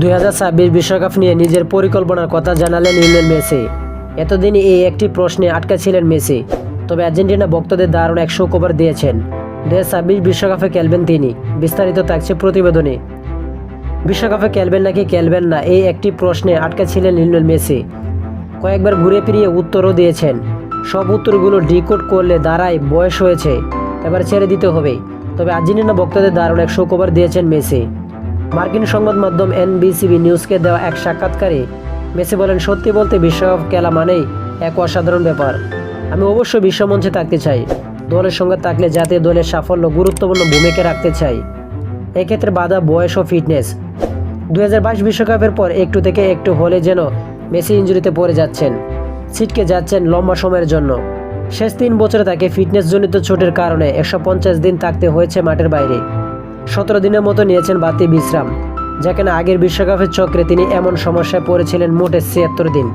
দুই বিশ্বকাপ নিয়ে নিজের পরিকল্পনার কথা জানালেন লিওনেল মেসি। এতদিনই এই একটি প্রশ্নে আটকা ছিলেন মেসি, তবে আর্জেন্টিনা ভক্তদের দারুণ এক সুখবর দিয়েছেন। দুই ছাব্বিশ বিশ্বকাপে খেলবেন তিনি, বিস্তারিত থাকছে প্রতিবেদনে। বিশ্বকাপে খেলবেন নাকি খেলবেন না, এই একটি প্রশ্নে আটকা ছিলেন লিওনেল মেসি। কয়েকবার ঘুরে ফিরিয়ে উত্তরও দিয়েছেন। সব উত্তরগুলো ডিকোড করলে দাঁড়ায়, বয়স হয়েছে, এবার ছেড়ে দিতে হবে। তবে আর্জেন্টিনা ভক্তদের দারুণ এক সুখবর দিয়েছেন মেসি। মার্কিন সংবাদ মাধ্যম এনবিসিবি নিউজকে দেওয়া এক সাক্ষাৎকারে মেসি বলেন, সত্যি বলতে বিশ্বকাপ খেলা মানেই এক অসাধারণ ব্যাপার। আমি অবশ্যই বিশ্বমঞ্চে থাকতে চাই। দলের সঙ্গে থাকলে জাতীয় দলের সাফল্য গুরুত্বপূর্ণ ভূমিকা রাখতে চাই। এক্ষেত্রে বাধা বয়স ও ফিটনেস। দু বিশ্বকাপের পর একটু থেকে একটু হলে যেন মেসি ইঞ্জুরিতে পড়ে যাচ্ছেন, ছিটকে যাচ্ছেন লম্বা সময়ের জন্য। শেষ তিন বছরে তাকে ফিটনেসজনিত চোটের কারণে একশো পঞ্চাশ দিন থাকতে হয়েছে মাঠের বাইরে। সতেরো দিনের মতো নিয়েছেন বাতি বিশ্রাম, যেখানে আগের বিশ্বকাপের চক্রে তিনি এমন সমস্যায় পড়েছিলেন মোটে ছিয়াত্তর দিন।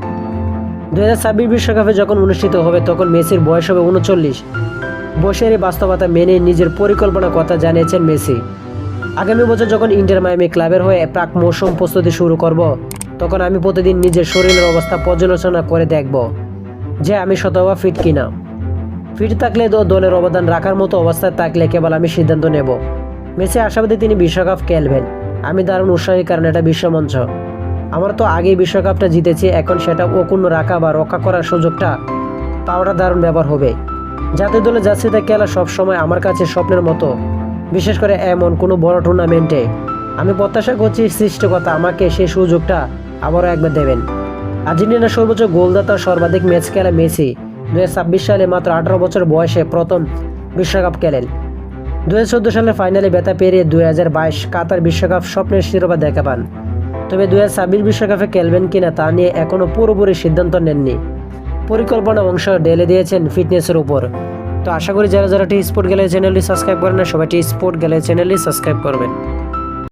দু হাজার বিশ্বকাপে যখন অনুষ্ঠিত হবে, তখন মেসির বয়স হবে উনচল্লিশ। বয়সের এই বাস্তবতা মেনে নিজের পরিকল্পনার কথা জানিয়েছেন মেসি। আগামী বছর যখন ইন্টার মায়ামি ক্লাবের হয়ে প্রাক মৌসুম প্রস্তুতি শুরু করব, তখন আমি প্রতিদিন নিজের শরীরের অবস্থা পর্যালোচনা করে দেখব যে আমি শতভাগ ফিট কিনা। ফিট থাকলে দলের অবদান রাখার মতো অবস্থায় থাকলে কেবল আমি সিদ্ধান্ত নেব। মেসি আশাবাদী তিনি বিশ্বকাপ খেলবেন। আমি দারুণ উৎসাহী কারণ এটা বিশ্বমঞ্চ। আমার তো আগেই বিশ্বকাপটা জিতেছি, এখন সেটা অক্ষুণ্ণ রাখা বা রক্ষা করার সুযোগটা পাওয়াটা দারুণ ব্যাপার হবে। জাতীয় দলে যাচ্ছে তা খেলা সবসময় আমার কাছে স্বপ্নের মতো, বিশেষ করে এমন কোনো বড় টুর্নামেন্টে। আমি প্রত্যাশা করছি সৃষ্টিকর্তা আমাকে সেই সুযোগটা আবারও একবার দেবেন। আর্জেন্টিনার সর্বোচ্চ গোলদাতা সর্বাধিক ম্যাচ খেলা মেসি। দু হাজার ছাব্বিশ সালে মাত্র আঠারো বছর বয়সে প্রথম বিশ্বকাপ খেলেন। দু হাজার চোদ্দ সালে ফাইনালে ব্যথা পেরিয়ে দুই হাজার বাইশ কাতার বিশ্বকাপ স্বপ্নের শিরোপা দেখা পান। তবে দু হাজার বিশ্বকাপে খেলবেন কিনা তা নিয়ে এখনও পুরোপুরি সিদ্ধান্ত নেননি। পরিকল্পনা অংশ ঢেলে দিয়েছেন ফিটনেসের উপর। তো আশা করি যারা যারা টি স্পোর্ট গ্যালারি চ্যানেলটি সাবস্ক্রাইব করেন না, সবাই টি স্পোর্ট গ্যালারি চ্যানেলটি সাবস্ক্রাইব করবেন।